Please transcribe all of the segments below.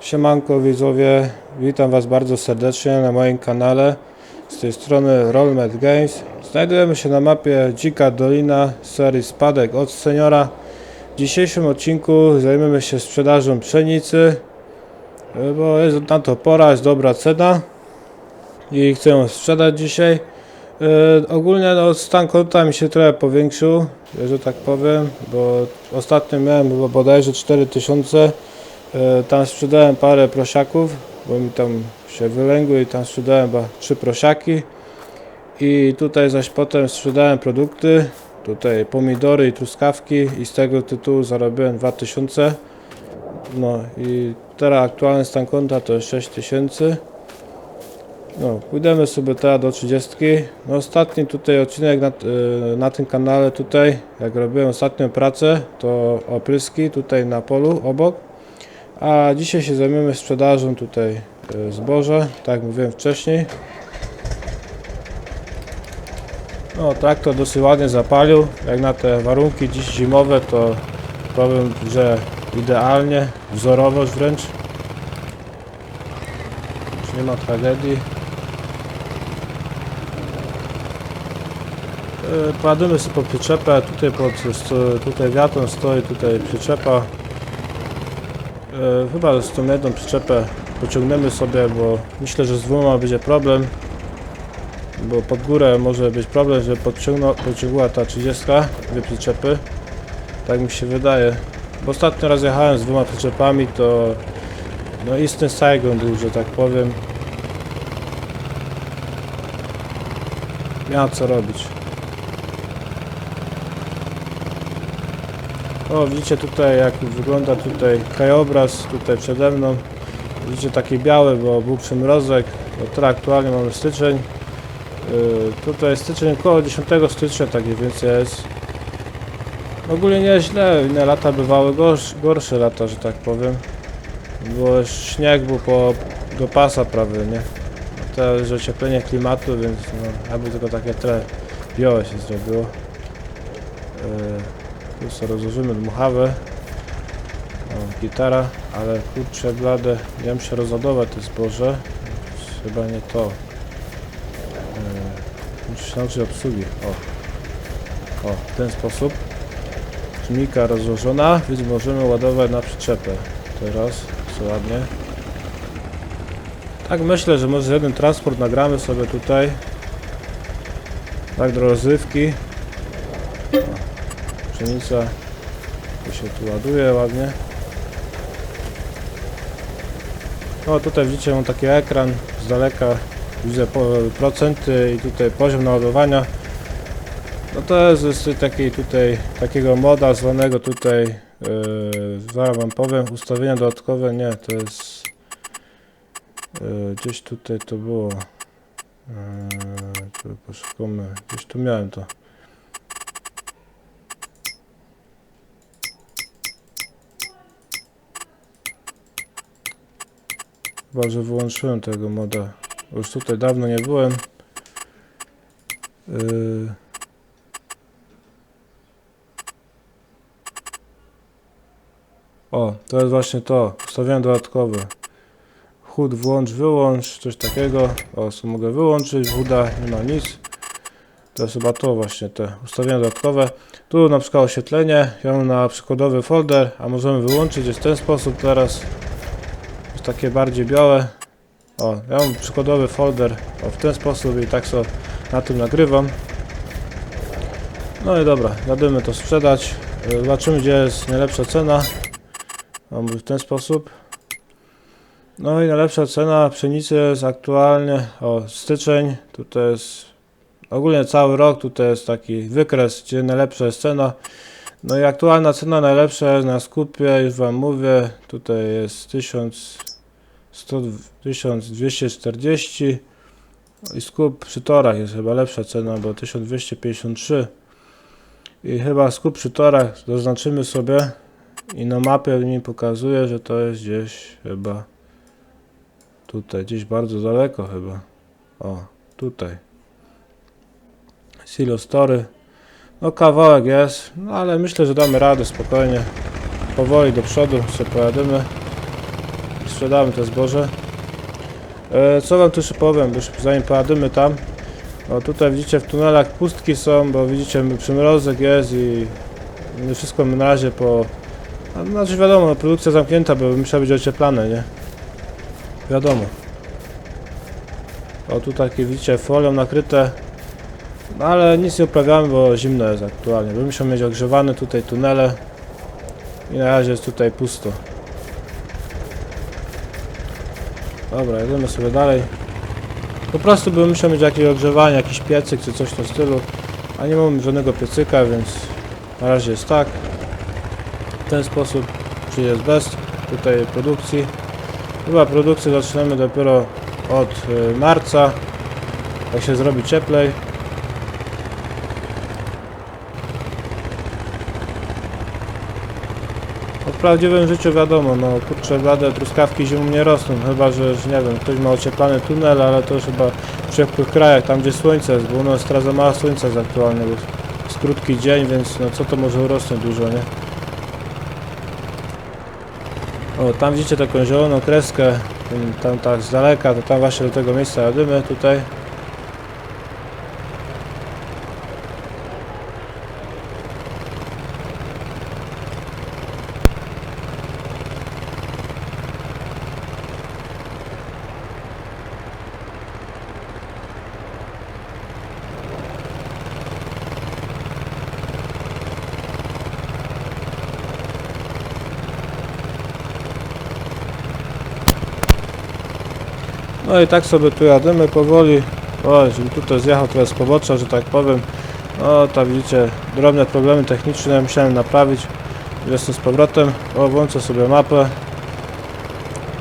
Siemanko widzowie, witam Was bardzo serdecznie na moim kanale. Z tej strony Rollmet Games. Znajdujemy się na mapie Dzika Dolina serii Spadek od Seniora. W dzisiejszym odcinku zajmiemy się sprzedażą pszenicy, bo jest na to pora, jest dobra cena i chcę ją sprzedać dzisiaj. E, ogólnie no, stan konta mi się trochę powiększył, że tak powiem, bo ostatnio miałem bodajże 4000 E, Tam sprzedałem parę prosiaków, bo mi tam się wylęgły i tam sprzedałem chyba trzy prosiaki. I tutaj zaś potem sprzedałem produkty, tutaj pomidory i truskawki i z tego tytułu zarobiłem 2000. No i teraz aktualny stan konta to jest 6000. No, pójdziemy sobie teraz do 30. No ostatni tutaj odcinek na, e, na tym kanale tutaj, jak robiłem ostatnią pracę, to opryski tutaj na polu obok. A dzisiaj się zajmiemy sprzedażą tutaj e, zboża, tak jak mówiłem wcześniej. No traktor dosyć ładnie zapalił, jak na te warunki dziś zimowe to powiem, że idealnie, wzorowo wręcz. Już nie ma tragedii. E, Kładziemy sobie pod przyczepę, tutaj pod tutaj wiatrem stoi tutaj przyczepa. E, Chyba z tą jedną przyczepę pociągniemy sobie, bo myślę, że z dwoma będzie problem. Bo pod górę może być problem, że podciągną, pociągła ta 30 dwie przyczepy. Tak mi się wydaje. Bo ostatnio raz jechałem z dwoma przyczepami, to no istny Saigon był, że tak powiem. Miałem co robić. O, widzicie tutaj jak wygląda tutaj krajobraz tutaj przede mną. Widzicie taki biały, bo był przymrozek. Teraz aktualnie mamy styczeń. Yy, tutaj styczeń około 10 stycznia tak więcej jest. Ogólnie nieźle, inne lata bywały gorsze, gorsze lata, że tak powiem. Było śnieg był po, do pasa prawie, nie? A Teraz ocieplenie klimatu, więc no, aby tylko takie trochę białe się zrobiło. Yy, tu sobie rozłożymy dmuchawę. O, gitara, ale kurczę blade, wiem się rozładować to zboże. Chyba nie to. Yy, muszę się nauczyć obsługi. O. o, w ten sposób. Żmika rozłożona, więc możemy ładować na przyczepę. Teraz, co ładnie. Tak myślę, że może jeden transport nagramy sobie tutaj. Tak do rozrywki. Pszenica to się tu ładuje ładnie. O tutaj widzicie mam taki ekran z daleka widzę procenty i tutaj poziom naładowania. No to jest, jest taki tutaj takiego moda zwanego tutaj yy, zaraz wam powiem ustawienia dodatkowe nie to jest yy, gdzieś tutaj to było yy, tu poszukamy gdzieś tu miałem to Chyba, że wyłączyłem tego moda. Już tutaj dawno nie byłem. Yy... O, to jest właśnie to. Ustawiałem dodatkowe. Chód włącz, wyłącz, coś takiego. O, co mogę wyłączyć, chuda, nie ma nic. To jest chyba to właśnie, te ustawienia dodatkowe. Tu na przykład oświetlenie, ja mam na przykładowy folder, a możemy wyłączyć jest w ten sposób teraz. Jest takie bardziej białe. O, ja mam przykładowy folder o, w ten sposób i tak sobie na tym nagrywam. No i dobra, jadymy to sprzedać. Y, Zobaczymy gdzie jest najlepsza cena. Mam w ten sposób. No i najlepsza cena pszenicy jest aktualnie, o styczeń, tutaj jest ogólnie cały rok, tutaj jest taki wykres, gdzie najlepsza jest cena. No i aktualna cena najlepsza jest na skupie, już wam mówię, tutaj jest 1000 100, 1240 i skup przy torach jest chyba lepsza cena, bo 1253 i chyba skup przy torach zaznaczymy sobie i na mapie mi pokazuje, że to jest gdzieś chyba tutaj, gdzieś bardzo daleko chyba. O, tutaj. Silo Story. No kawałek jest, no ale myślę, że damy radę spokojnie. Powoli do przodu sobie pojadymy sprzedamy to zboże. E, co wam tu jeszcze powiem, już zanim pojadymy tam. O tutaj widzicie w tunelach pustki są, bo widzicie przymrozek jest i wszystko na razie po... a, Znaczy wiadomo, no, produkcja zamknięta, bo musiała być ocieplane, nie? Wiadomo. O tu takie widzicie folią nakryte. No ale nic nie uprawiamy, bo zimno jest aktualnie. Bym musiał mieć ogrzewane tutaj tunele. I na razie jest tutaj pusto. Dobra, jedziemy sobie dalej. Po prostu bym musiał mieć jakieś ogrzewanie, jakiś piecyk czy coś w tym stylu. A nie mam żadnego piecyka, więc na razie jest tak. W ten sposób, czy jest bez tutaj produkcji. Chyba produkcję zaczynamy dopiero od y, marca. Jak się zrobi cieplej. No w prawdziwym życiu wiadomo, no kurczę blade truskawki zimą nie rosną, chyba że, że nie wiem, ktoś ma ocieplany tunel, ale to już chyba w ciepłych krajach, tam gdzie słońce jest, bo u nas teraz za mało słońca jest aktualnie, bo jest krótki dzień, więc no co to może urosnąć dużo, nie? O, tam widzicie taką zieloną kreskę, tam tak z daleka, to tam właśnie do tego miejsca jadymy tutaj. No i tak sobie tu jadymy powoli. O, żebym tutaj zjechał teraz z pobocza, że tak powiem. No, tam widzicie, drobne problemy techniczne musiałem naprawić. Jestem z powrotem. O, włączę sobie mapę.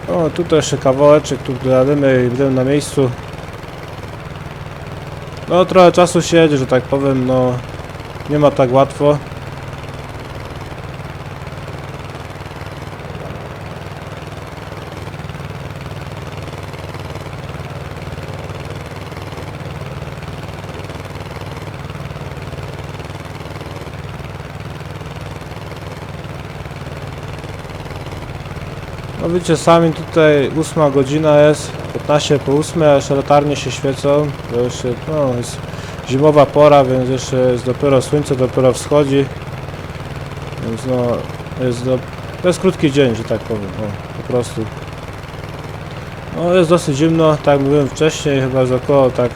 O, tutaj jeszcze kawałeczek, tu dojadymy i będę na miejscu. No, trochę czasu się jedzie, że tak powiem, no... Nie ma tak łatwo. No widzicie sami tutaj 8 godzina jest, 15 po 8, a jeszcze latarnie się świecą, bo jeszcze no, jest zimowa pora, więc jeszcze jest dopiero słońce, dopiero wschodzi. Więc no jest do... to jest krótki dzień, że tak powiem, o, po prostu. No jest dosyć zimno, tak mówiłem wcześniej, chyba z około tak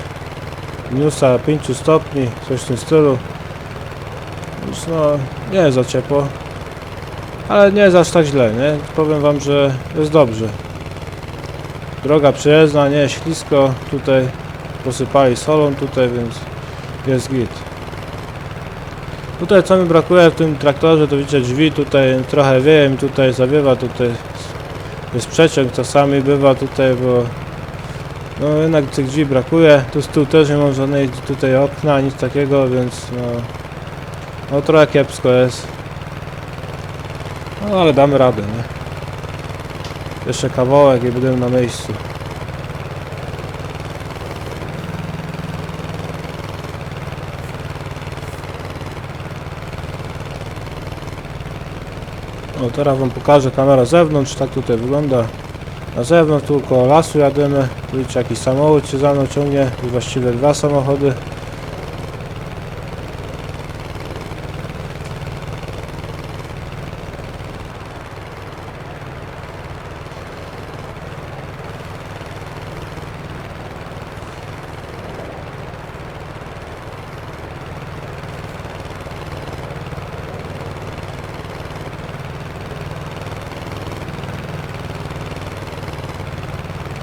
minusa 5 stopni, coś w tym stylu. Więc no nie jest za ciepło. Ale nie jest aż tak źle, nie? Powiem wam, że jest dobrze. Droga przejezdna, nie ślisko. Tutaj posypali solą tutaj, więc jest git. Tutaj co mi brakuje w tym traktorze, to widzicie drzwi, tutaj trochę wieje mi tutaj zawiewa, tutaj jest przeciąg czasami bywa tutaj, bo no jednak tych drzwi brakuje. Tu z tyłu też nie mam żadnej tutaj okna, nic takiego, więc no, no trochę kiepsko jest. No ale damy radę, nie? Jeszcze kawałek i będę na miejscu. O, teraz wam pokażę kamera zewnątrz, tak tutaj wygląda. Na zewnątrz, koło lasu jadymy. Tu widzicie jakiś samochód się za mną ciągnie, właściwie dwa samochody.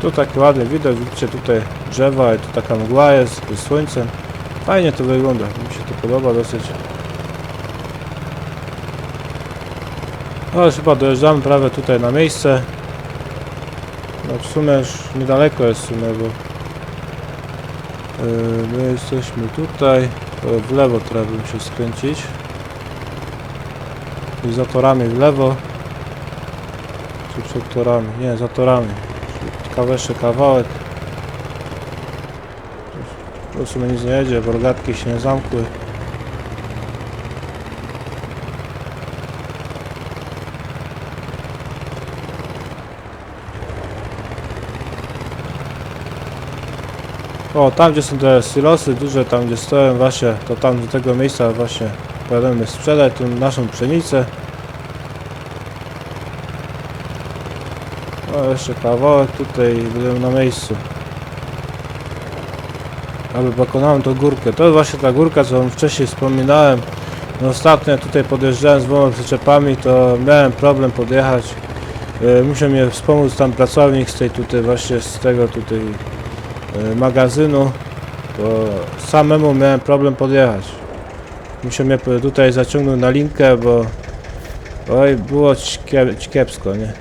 Tu taki ładny widok, widzicie tutaj drzewa i tu taka mgła jest, z słońcem. Fajnie to wygląda, mi się to podoba dosyć. No już chyba dojeżdżamy prawie tutaj na miejsce. No w sumie już niedaleko jest w sumie, bo yy, my jesteśmy tutaj. W lewo trzeba bym się skręcić. I za torami w lewo. Czy przed torami? Nie, za torami. Kawałek, kawałek. Po prostu nic nie jedzie, bo rogatki się nie zamkły. O, tam gdzie są te silosy duże, tam gdzie stoją właśnie, to tam do tego miejsca właśnie pojedziemy sprzedać tą naszą pszenicę. O, jeszcze kawałek tutaj będę na miejscu. Aby pokonałem tą górkę. To jest właśnie ta górka, co wam wcześniej wspominałem. No ostatnio tutaj podjeżdżałem z dwoma przyczepami, to miałem problem podjechać. E, Musiał mnie wspomóc tam pracownik z tej tutaj właśnie z tego tutaj e, magazynu. To samemu miałem problem podjechać. Musiał mnie tutaj zaciągnąć na linkę, bo oj, było kie- kiepsko, nie?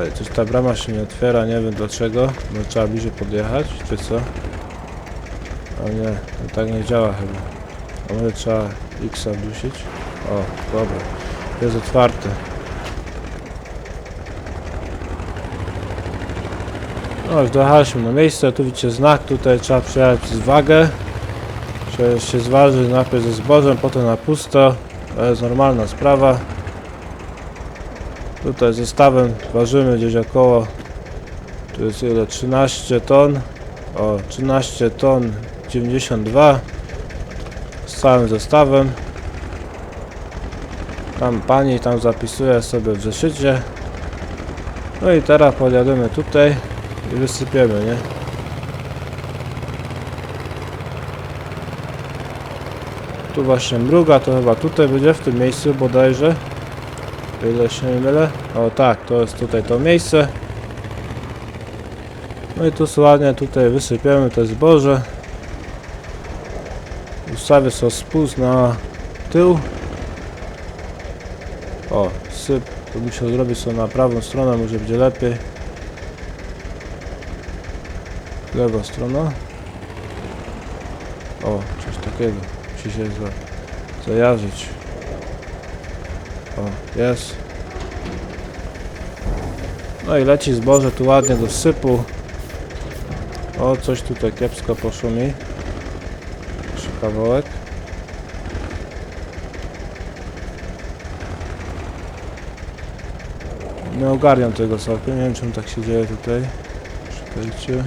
Oj, coś ta brama się nie otwiera, nie wiem dlaczego. Może trzeba bliżej podjechać, czy co? O nie, to tak nie działa chyba. A może trzeba X dusić? O, dobra. Jest otwarte. No już dojechaliśmy na miejsce, tu widzicie znak, tutaj trzeba przejechać z wagę. Trzeba się zważyć najpierw ze zbożem, potem na pusto. To jest normalna sprawa. Tutaj zestawem ważymy gdzieś około tu jest ile? 13 ton. O, 13 ton 92 z całym zestawem. Tam pani tam zapisuje sobie w zeszycie. No i teraz podjadziemy tutaj i wysypiemy, nie? Tu właśnie mruga, to chyba tutaj będzie w tym miejscu bodajże. O ile się nie mylę. O tak, to jest tutaj to miejsce. No i tu ładnie tutaj wysypiemy te zboże. Ustawię sobie spust na tył. O, syp. To musiał zrobić sobie na prawą stronę, może będzie lepiej. Lewa strona. O, coś takiego. Musi się za, zajarzyć. O, jest. No i leci zboże tu ładnie do sypu. O, coś tutaj kiepsko poszło mi. Jeszcze kawałek. Nie ogarniam tego całkiem, nie wiem czemu tak się dzieje tutaj. Czekajcie.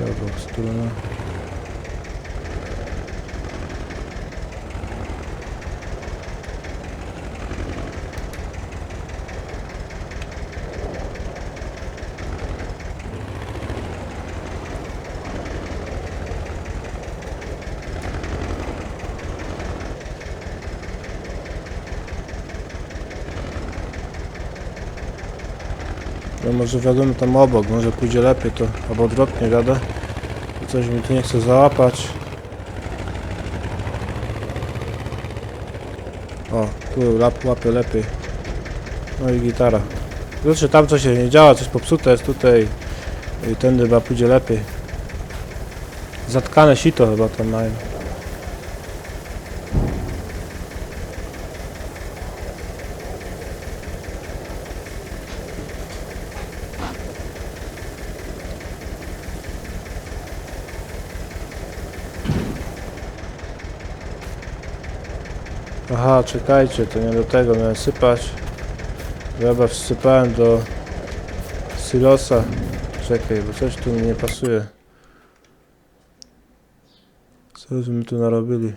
Lewa strona. No może wiadomo tam obok, może pójdzie lepiej to, albo odwrotnie wiadę. Coś mi tu nie chce załapać. O, tu lap, łapie lepiej. No i gitara. Znaczy tam coś się nie działa, coś popsute jest tutaj. I tędy chyba pójdzie lepiej. Zatkane sito chyba tam mają. Czekajcie, to nie do tego miałem sypać. Ja chyba wsypałem do silosa. Czekaj, bo coś tu mi nie pasuje. Co my tu narobili?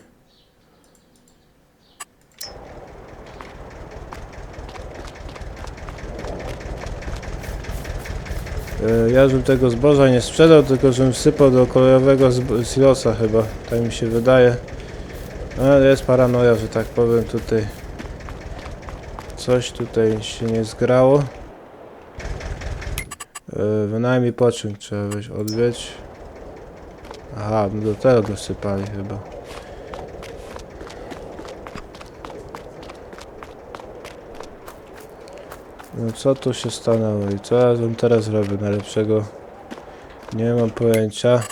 E, Ja bym tego zboża nie sprzedał, tylko żebym wsypał do kolejowego silosa chyba, tak mi się wydaje. No, jest paranoja, że tak powiem tutaj. Coś tutaj się nie zgrało. Yy, wynajmij pociąg trzeba weź odwiedź. Aha, my do tego dosypali chyba. No co tu się stanęło i co ja bym teraz robię najlepszego? Nie mam pojęcia.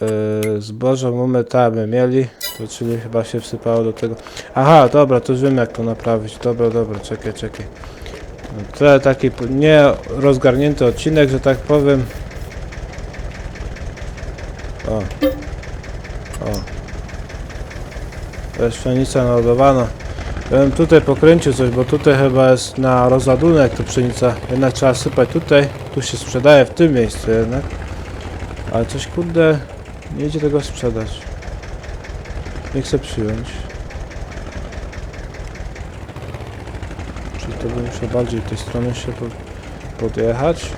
Yy, zboże mamy tam mieli, to czyli chyba się wsypało do tego. Aha, dobra, to już wiem jak to naprawić. Dobra, dobra, czekaj, czekaj. To taki nie rozgarnięty odcinek, że tak powiem. O. O. Pszenica naładowana. Ja bym tutaj pokręcił coś, bo tutaj chyba jest na rozładunek to pszenica. Jednak trzeba sypać tutaj. Tu się sprzedaje w tym miejscu jednak. Ale coś kurde nie idzie tego sprzedać. Nie chcę przyjąć. Czyli to bym musiał bardziej tej strony się po, podjechać.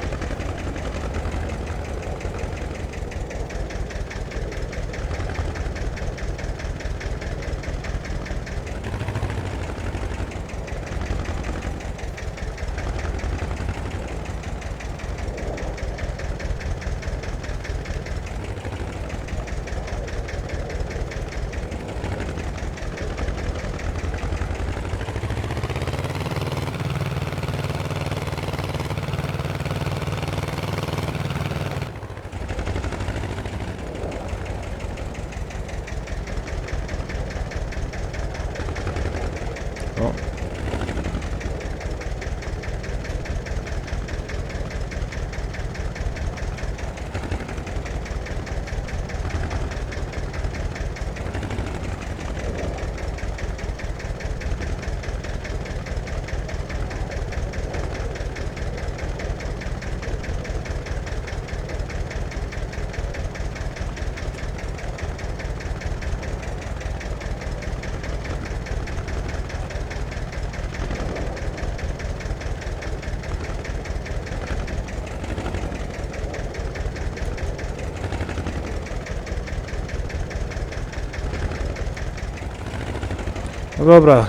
Dobra,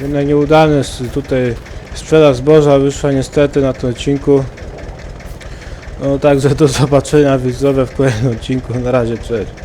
jednak nieudany tutaj sprzedaż zboża wyszła niestety na tym odcinku. No także do zobaczenia widzowie w kolejnym odcinku. Na razie, cześć.